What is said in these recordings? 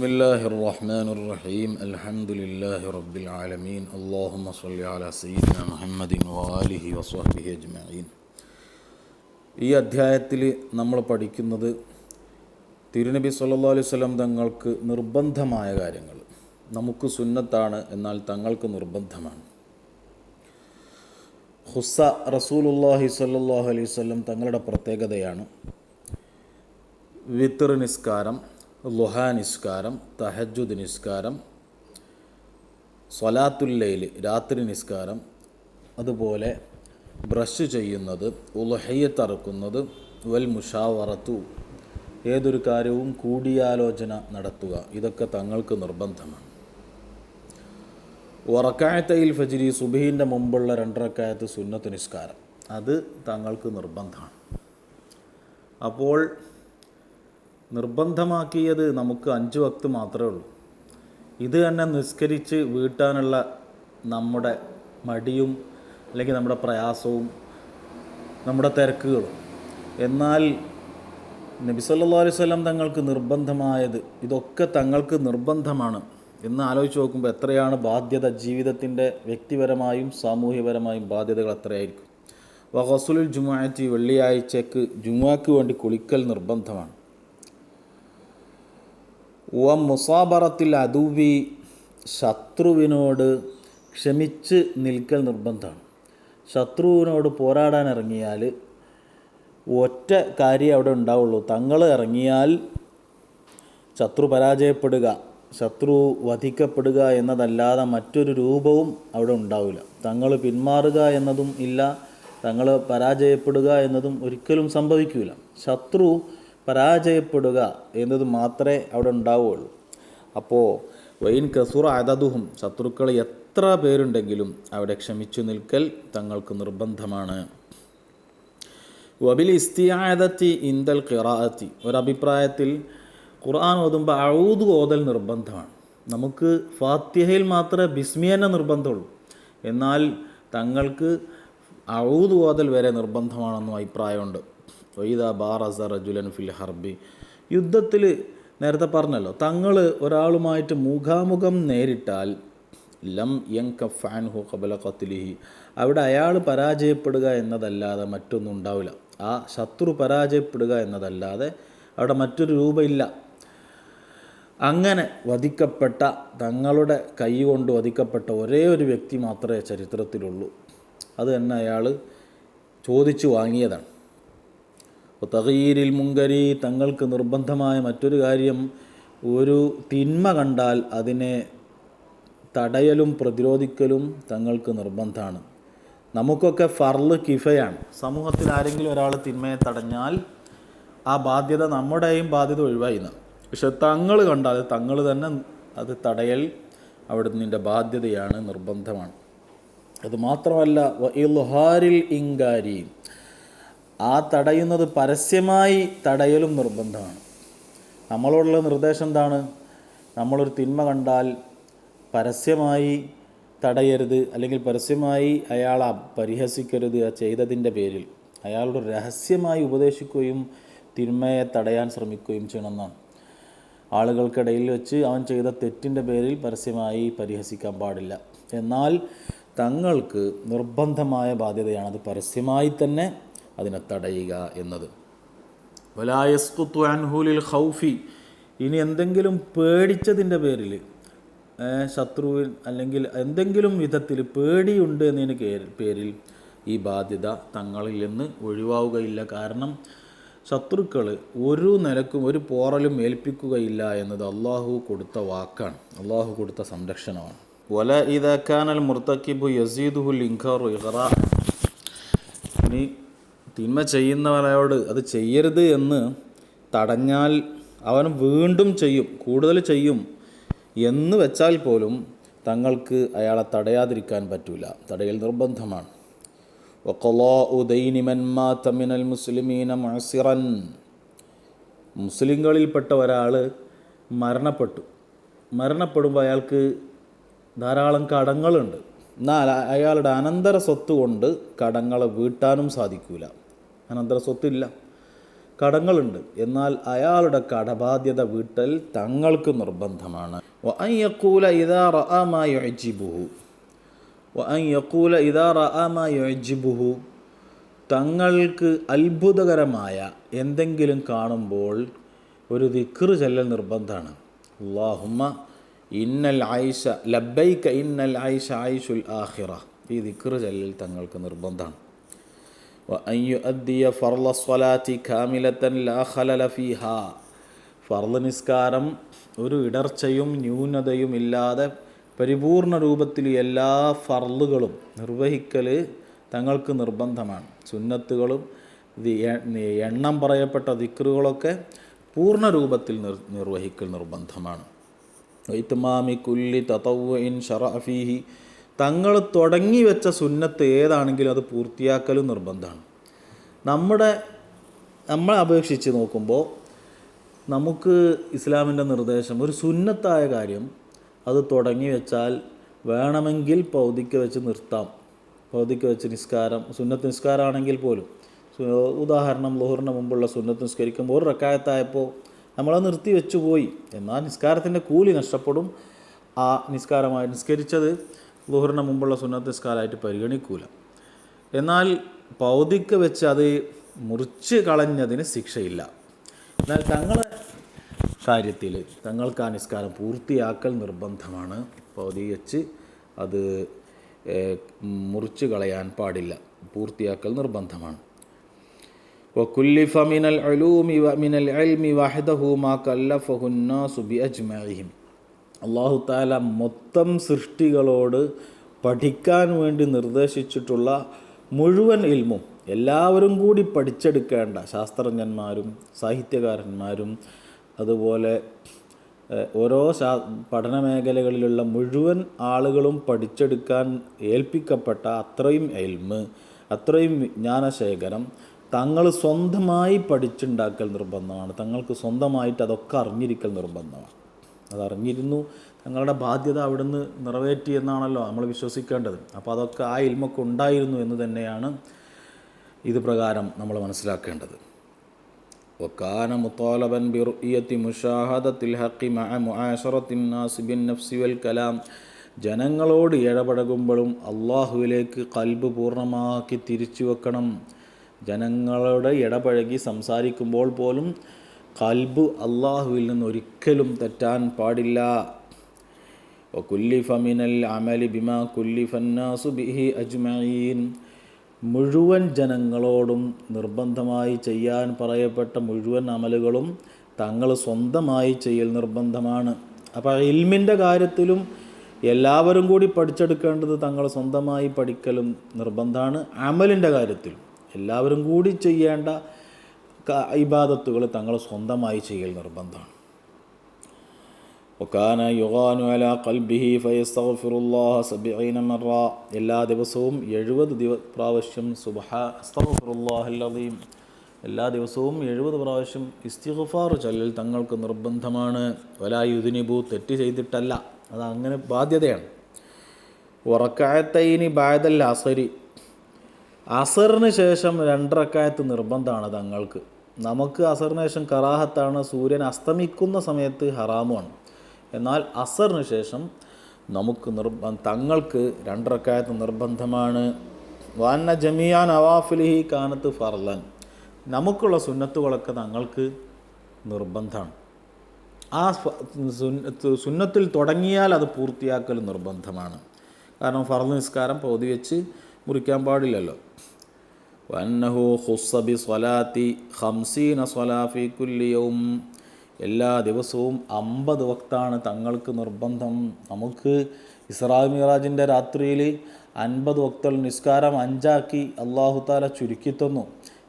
بسم الله الرحمن الرحيم الحمد لله رب العالمين اللهم صل على سيدنا محمد وآله وصحبه أجمعين ഈ അധ്യായത്തിൽ നമ്മൾ പഠിക്കുന്നത് തിരുനബി സല്ലല്ലാഹു അലൈഹി വസല്ലം തങ്ങൾക്ക് നിർബന്ധമായ കാര്യങ്ങൾ നമുക്ക് സുന്നത്താണ് എന്നാൽ തങ്ങൾക്ക് നിർബന്ധമാണ് ഹുസ റസൂലുല്ലാഹി സല്ലല്ലാഹു അലൈഹി വസല്ലം തങ്ങളുടെ പ്രത്യേകതയാണ് വിത്തർ നിസ്കാരം ലുഹാ നിസ്കാരം തഹജുദ് നിസ്കാരം സ്വലാത്തുല്ലയിൽ രാത്രി നിസ്കാരം അതുപോലെ ബ്രഷ് ചെയ്യുന്നത് ഉലഹയ്യത്തറക്കുന്നത് വൽ മുഷാവറത്തു ഏതൊരു കാര്യവും കൂടിയാലോചന നടത്തുക ഇതൊക്കെ തങ്ങൾക്ക് നിർബന്ധമാണ്. ഉറക്കായത്തയിൽ ഫജിരി സുബീന്റെ മുമ്പുള്ള രണ്ടരക്കായത്ത് സുന്നത്ത് നിസ്കാരം അത് തങ്ങൾക്ക് നിർബന്ധമാണ്. അപ്പോൾ നിർബന്ധമാക്കിയത് നമുക്ക് അഞ്ച് വക്ത് മാത്രമേ ഉള്ളൂ. ഇത് തന്നെ നിസ്കരിച്ച് വീട്ടാനുള്ള നമ്മുടെ മടിയും അല്ലെങ്കിൽ നമ്മുടെ പ്രയാസവും നമ്മുടെ തിരക്കുകളും. എന്നാൽ നബി സല്ലല്ലാഹു അലൈഹി തങ്ങൾക്ക് നിർബന്ധമായത് ഇതൊക്കെ തങ്ങൾക്ക് നിർബന്ധമാണ്. എന്ന് ആലോചിച്ച് നോക്കുമ്പോൾ എത്രയാണ് ബാധ്യത ജീവിതത്തിന്റെ വ്യക്തിപരമായും സാമൂഹ്യപരമായും ബാധ്യതകൾ എത്രയായിരിക്കും വഹസുലുൽ ജുമാഅത്തി വെള്ളിയാഴ്ചക്ക് ജുമാക്ക് വേണ്ടി കുളിക്കൽ നിർബന്ധമാണ്. വ മുസാബറത്തിൽ അതുവി ശത്രുവിനോട് ക്ഷമിച്ച് നിൽക്കൽ നിർബന്ധമാണ്. ശത്രുവിനോട് പോരാടാൻ ഇറങ്ങിയാൽ ഒറ്റ കാര്യം അവിടെ ഉണ്ടാവുള്ളൂ. തങ്ങൾ ഇറങ്ങിയാൽ ശത്രു പരാജയപ്പെടുക ശത്രു വധിക്കപ്പെടുക എന്നതല്ലാതെ മറ്റൊരു രൂപവും അവിടെ ഉണ്ടാവില്ല. തങ്ങൾ പിന്മാറുക എന്നതും ഇല്ല തങ്ങൾ പരാജയപ്പെടുക എന്നതും ഒരിക്കലും സംഭവിക്കില്ല ശത്രു പരാജയപ്പെടുക എന്നത് മാത്രമേ അവിടെ ഉണ്ടാവുകയുള്ളൂ. അപ്പോൾ വൈൻ കസൂർ അതതുഹും ശത്രുക്കൾ എത്ര പേരുണ്ടെങ്കിലും അവിടെ ക്ഷമിച്ചു നിൽക്കൽ തങ്ങൾക്ക് നിർബന്ധമാണ്. വബിൽ ഇസ്തിയായതത്തി ഇന്ദൽ ഖിറാഅത്തി. ഒരഭിപ്രായത്തിൽ ഖുർആൻ ഓതുമ്പോൾ അഴൂത് ഓതൽ നിർബന്ധമാണ്. നമുക്ക് ഫാത്തിഹയിൽ മാത്രമേ ബിസ്മിയന്നെ നിർബന്ധമുള്ളൂ. എന്നാൽ തങ്ങൾക്ക് അഴൂത് ഓതൽ വരെ നിർബന്ധമാണെന്നും അഭിപ്രായമുണ്ട്. വൈദ ബാറസ റജുലൻ ഫിൽ ഹർബി. യുദ്ധത്തിൽ നേരത്തെ പറഞ്ഞല്ലോ തങ്ങൾ ഒരാളുമായിട്ട് മുഖാമുഖം നേരിട്ടാൽ ലം യങ് ഫാൻഹു കബല കത്തിലിഹി അവിടെ അയാൾ പരാജയപ്പെടുക എന്നതല്ലാതെ മറ്റൊന്നും ഉണ്ടാവില്ല. ആ ശത്രു പരാജയപ്പെടുക എന്നതല്ലാതെ അവിടെ മറ്റൊരു രൂപമില്ല. അങ്ങനെ വധിക്കപ്പെട്ട തങ്ങളുടെ കൈ കൊണ്ട് വധിക്കപ്പെട്ട ഒരേ ഒരു വ്യക്തി മാത്രമേ ചരിത്രത്തിലുള്ളൂ. അത് തന്നെ അയാൾ ചോദിച്ചു വാങ്ങിയതാണ്. തകീരിൽ മുങ്കരി തങ്ങൾക്ക് നിർബന്ധമായ മറ്റൊരു കാര്യം ഒരു തിന്മ കണ്ടാൽ അതിനെ തടയലും പ്രതിരോധിക്കലും തങ്ങൾക്ക് നിർബന്ധമാണ്. നമുക്കൊക്കെ ഫർൾ കിഫയാണ്. സമൂഹത്തിൽ ആരെങ്കിലും ഒരാൾ തിന്മയെ തടഞ്ഞാൽ ആ ബാധ്യത നമ്മുടെയും ബാധ്യത ഒഴിവായിന്ന്. പക്ഷെ തങ്ങൾ കണ്ടാൽ തങ്ങൾ തന്നെ അത് തടയൽ അവിടെ നിന്റെ ബാധ്യതയാണ് നിർബന്ധമാണ്. അത് മാത്രമല്ല ഇൽഹാരിൽ ഇങ്കാരി ആ തടയുന്നത് പരസ്യമായി തടയലും നിർബന്ധമാണ്. നമ്മളോടുള്ള നിർദ്ദേശം എന്താണ്? നമ്മളൊരു തിന്മ കണ്ടാൽ പരസ്യമായി തടയരുത് അല്ലെങ്കിൽ പരസ്യമായി അയാൾ പരിഹസിക്കരുത് ആ ചെയ്തതിന്റെ പേരിൽ. അയാളോട് രഹസ്യമായി ഉപദേശിക്കുകയും തിന്മയെ തടയാൻ ശ്രമിക്കുകയും ചെയ്യണമെന്നാണ്. ആളുകൾക്കിടയിൽ വെച്ച് അവൻ ചെയ്ത തെറ്റിന്റെ പേരിൽ പരസ്യമായി പരിഹസിക്കാൻ പാടില്ല. എന്നാൽ തങ്ങൾക്ക് നിർബന്ധമായ ബാധ്യതയാണ് അത് പരസ്യമായി തന്നെ അതിനെ തടയുക എന്നത്. വലായസ്കുത്തു അൻഹുലിൽ ഹൗഫി ഇനി എന്തെങ്കിലും പേടിച്ചതിന്റെ പേരിൽ ശത്രുവിൽ അല്ലെങ്കിൽ എന്തെങ്കിലും വിധത്തിൽ പേടിയുണ്ട് എന്നതിന് പേരിൽ ഈ ബാധ്യത തങ്ങളിൽ നിന്ന് ഒഴിവാവുകയില്ല. കാരണം ശത്രുക്കൾ ഒരു നിലക്കും ഒരു പോറലും ഏൽപ്പിക്കുകയില്ല എന്നത് അള്ളാഹു കൊടുത്ത വാക്കാണ്. അള്ളാഹു കൊടുത്ത സംരക്ഷണമാണ്. വല ഇതാക്കാനൽ മുർത്തക്കിബു യസീദുഹുൽ ഇൻഖാറു ഇഹറ തിന്മ ചെയ്യുന്നവരോട് അത് ചെയ്യരുത് എന്ന് തടഞ്ഞാൽ അവൻ വീണ്ടും ചെയ്യും കൂടുതൽ ചെയ്യും എന്ന് വെച്ചാൽ പോലും തങ്ങൾക്ക് അയാളെ തടയാതിരിക്കാൻ പറ്റൂല. തടയൽ നിർബന്ധമാണ്. മുസ്ലിമീന മുസ്ലിങ്ങളിൽപ്പെട്ട ഒരാൾ മരണപ്പെട്ടു. മരണപ്പെടുമ്പോൾ അയാൾക്ക് ധാരാളം കടങ്ങളുണ്ട്. എന്നാൽ അയാളുടെ അനന്തര സ്വത്ത് കൊണ്ട് കടങ്ങളെ വീട്ടാനും സാധിക്കൂല. അനന്തര സ്വത്തില്ല. കടങ്ങളുണ്ട്. എന്നാൽ അയാളുടെ കടബാധ്യത വീട്ടൽ തങ്ങൾക്ക് നിർബന്ധമാണ്. വഅൻ ഇതാ ഇദാ റഅ മാ യുഅ്ജിബുഹു വഅൻ യഖൂല ഇദാ റഅ മാ യുഅ്ജിബുഹു തങ്ങൾക്ക് അത്ഭുതകരമായ എന്തെങ്കിലും കാണുമ്പോൾ ഒരു ദിക്ർ ചെല്ലൽ നിർബന്ധമാണ്. അള്ളാഹുമ്മ ഇന്നൽ ആയിഷ ലബ്ബൈക ഇന്നൽ ആയിഷ ആയിഷുൽ ആഹിറ ഈ ദിക്ർ ചെല്ലൽ തങ്ങൾക്ക് നിർബന്ധമാണ്. وأن يؤدي فرض الصلاة كاملة لا خلل فيها ഫർദ് നിസ്കാരം ഒരു ഇടർച്ചയും ന്യൂനതയും ഇല്ലാതെ പരിപൂർണ രൂപത്തിൽ എല്ലാ ഫർളുകളും നിർവഹിക്കൽ തങ്ങൾക്ക് നിർബന്ധമാണ് സുന്നത്തുകളും ഇത് എ- എണ്ണം പറയപ്പെട്ട ദിക്റുകളൊക്കെ പൂർണ്ണ രൂപത്തിൽ നിർ നിർവഹിക്കൽ നിർബന്ധമാണ് വൈത്തമാമി കുല്ലി തതവ്വഇൻ ഷറഫീഹി തങ്ങൾ തുടങ്ങി വെച്ച സുന്നത്ത് ഏതാണെങ്കിലും അത് പൂർത്തിയാക്കലും നിർബന്ധമാണ്. നമ്മുടെ നമ്മളെ അപേക്ഷിച്ച് നോക്കുമ്പോൾ നമുക്ക് ഇസ്ലാമിന്റെ നിർദ്ദേശം ഒരു സുന്നത്തായ കാര്യം അത് തുടങ്ങി വെച്ചാൽ വേണമെങ്കിൽ പൗതിക്ക് വെച്ച് നിർത്താം. പൗതിക്ക് വെച്ച് നിസ്കാരം സുന്നത്ത് നിസ്കാരമാണെങ്കിൽ പോലും. ഉദാഹരണം ലോഹറിന് മുമ്പുള്ള സുന്നത്ത് നിസ്കരിക്കുമ്പോൾ ഒരു റക്കായത്തായപ്പോൾ നമ്മളത് നിർത്തി വെച്ചു പോയി. എന്നാൽ നിസ്കാരത്തിന്റെ കൂലി നഷ്ടപ്പെടും. ആ നിസ്കാരമായി നിസ്കരിച്ചത് ലോഹറിന് മുമ്പുള്ള സുന്നത്ത് നിസ്കാരമായിട്ട് പരിഗണിക്കൂല എന്നാൽ പൗതിക്ക് വെച്ച് അത് മുറിച്ച് കളഞ്ഞതിന് ശിക്ഷയില്ല എന്നാൽ തങ്ങളെ കാര്യത്തിൽ തങ്ങൾക്ക് ആ നിസ്കാരം പൂർത്തിയാക്കൽ നിർബന്ധമാണ് പൗതി വെച്ച് അത് ഏഹ്, മുറിച്ച് കളയാൻ പാടില്ല പൂർത്തിയാക്കൽ നിർബന്ധമാണ് وكلف من العلوم ومن العلم وحده ما كلفه الناس بأجمعهم അള്ളാഹു താല മൊത്തം സൃഷ്ടികളോട് പഠിക്കാൻ വേണ്ടി നിർദ്ദേശിച്ചിട്ടുള്ള മുഴുവൻ ഇൽമും എല്ലാവരും കൂടി പഠിച്ചെടുക്കേണ്ട ശാസ്ത്രജ്ഞന്മാരും സാഹിത്യകാരന്മാരും അതുപോലെ ഓരോ ശാ പഠന മേഖലകളിലുള്ള മുഴുവൻ ആളുകളും പഠിച്ചെടുക്കാൻ ഏൽപ്പിക്കപ്പെട്ട അത്രയും എൽമ് അത്രയും വിജ്ഞാനശേഖരം തങ്ങൾ സ്വന്തമായി പഠിച്ചുണ്ടാക്കൽ നിർബന്ധമാണ്. തങ്ങൾക്ക് സ്വന്തമായിട്ട് അതൊക്കെ അറിഞ്ഞിരിക്കൽ നിർബന്ധമാണ്. അതറിഞ്ഞിരുന്നു തങ്ങളുടെ ബാധ്യത അവിടുന്ന് നിറവേറ്റി എന്നാണല്ലോ നമ്മൾ വിശ്വസിക്കേണ്ടത് അപ്പോൾ അതൊക്കെ ആ ഇൽമൊക്കെ ഉണ്ടായിരുന്നു എന്ന് തന്നെയാണ് ഇത് പ്രകാരം നമ്മൾ മനസ്സിലാക്കേണ്ടത് وكان مطالبا برؤية مشاهدة الحق مع معاشرة الناس بالنفس والكلام ജനങ്ങളോട് ഇടപഴകുമ്പോഴും അള്ളാഹുവിലേക്ക് കൽബ് പൂർണ്ണമാക്കി തിരിച്ചു വെക്കണം ജനങ്ങളോട് ഇടപഴകി സംസാരിക്കുമ്പോൾ പോലും കൽബ് അള്ളാഹുവിൽ നിന്ന് ഒരിക്കലും തെറ്റാൻ പാടില്ല وكلف من العمل بما كلف الناس به أجمعين മുഴുവൻ ജനങ്ങളോടും നിർബന്ധമായി ചെയ്യാൻ പറയപ്പെട്ട മുഴുവൻ അമലുകളും തങ്ങൾ സ്വന്തമായി ചെയ്യൽ നിർബന്ധമാണ് അപ്പോൾ ഇൽമിൻ്റെ കാര്യത്തിലും എല്ലാവരും കൂടി പഠിച്ചെടുക്കേണ്ടത് തങ്ങൾ സ്വന്തമായി പഠിക്കലും നിർബന്ധമാണ് അമലിൻ്റെ കാര്യത്തിലും എല്ലാവരും കൂടി ചെയ്യേണ്ട ക- ഇബാദത്തുകൾ തങ്ങൾ സ്വന്തമായി ചെയ്യൽ നിർബന്ധമാണ്. ഒക്കാന യുഗാനു അല കൽബിഹി ഫയസ്തഫിറുല്ലാഹ സബീന എല്ലാ ദിവസവും എഴുപത് ദിവ പ്രാവശ്യം സുബഹ എല്ലാ ദിവസവും എഴുപത് പ്രാവശ്യം ഇസ്തിഗഫാർ ചൊല്ലൽ തങ്ങൾക്ക് നിർബന്ധമാണ്. വലായുദിനിബു തെറ്റ് ചെയ്തിട്ടല്ല. അത് അങ്ങനെ ബാധ്യതയാണ്. ഉറക്കായത്തൈനി ബാദൽ അസരി. അസറിന് ശേഷം രണ്ടറക്കായത്ത് നിർബന്ധമാണ് തങ്ങൾക്ക്. നമുക്ക് അസറിന് ശേഷം കറാഹത്താണ് സൂര്യൻ അസ്തമിക്കുന്ന സമയത്ത് ഹറാമുമാണ് എന്നാൽ അസറിന് ശേഷം നമുക്ക് നിർബ തങ്ങൾക്ക് രണ്ടറക്കായത്ത് നിർബന്ധമാണ്. വാന്ന ജമിയാൻ അവാഫിലിഹി കാനത്ത് ഫർലൻ. നമുക്കുള്ള സുന്നത്തുകളൊക്കെ തങ്ങൾക്ക് നിർബന്ധമാണ്. ആ സുന്നത്ത് സുന്നത്തിൽ തുടങ്ങിയാൽ അത് പൂർത്തിയാക്കൽ നിർബന്ധമാണ്. കാരണം ഫർദ് നിസ്കാരം പൗതി വെച്ച് മുറിക്കാൻ പാടില്ലല്ലോ. വന്നഹു ഹുസബി സ്വലാത്തി ഹംസീന സ്വലാഫി കുല്ലിയവും എല്ലാ ദിവസവും അമ്പത് വക്താണ് തങ്ങൾക്ക് നിർബന്ധം നമുക്ക് ഇസ്രാ മിറാജിൻ്റെ രാത്രിയിൽ അൻപത് വക്തൽ നിസ്കാരം അഞ്ചാക്കി അള്ളാഹു താല ചുരുക്കി തന്നു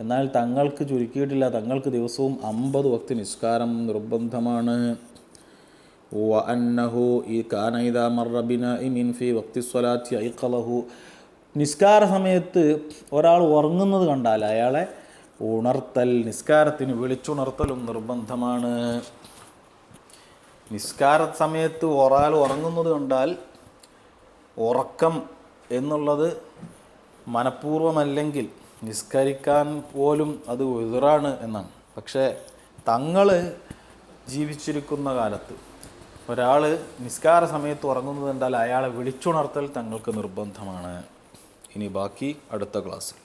എന്നാൽ തങ്ങൾക്ക് ചുരുക്കിയിട്ടില്ല തങ്ങൾക്ക് ദിവസവും അമ്പത് വക്ത് നിസ്കാരം നിർബന്ധമാണ് وأنه كان إذا مر بنائم في وقت الصلاة أيقظه നിസ്കാര സമയത്ത് ഒരാൾ ഉറങ്ങുന്നത് കണ്ടാൽ അയാളെ ഉണർത്തൽ നിസ്കാരത്തിന് വിളിച്ചുണർത്തലും നിർബന്ധമാണ്. നിസ്കാര സമയത്ത് ഒരാൾ ഉറങ്ങുന്നത് കണ്ടാൽ ഉറക്കം എന്നുള്ളത് മനഃപൂർവമല്ലെങ്കിൽ നിസ്കരിക്കാൻ പോലും അത് എതിറാണ് എന്നാണ്. പക്ഷേ തങ്ങൾ ജീവിച്ചിരിക്കുന്ന കാലത്ത് ഒരാൾ നിസ്കാര സമയത്ത് ഉറങ്ങുന്നത് കണ്ടാൽ അയാളെ വിളിച്ചുണർത്തൽ തങ്ങൾക്ക് നിർബന്ധമാണ്. ഇനി ബാക്കി അടുത്ത ക്ലാസ്സിൽ.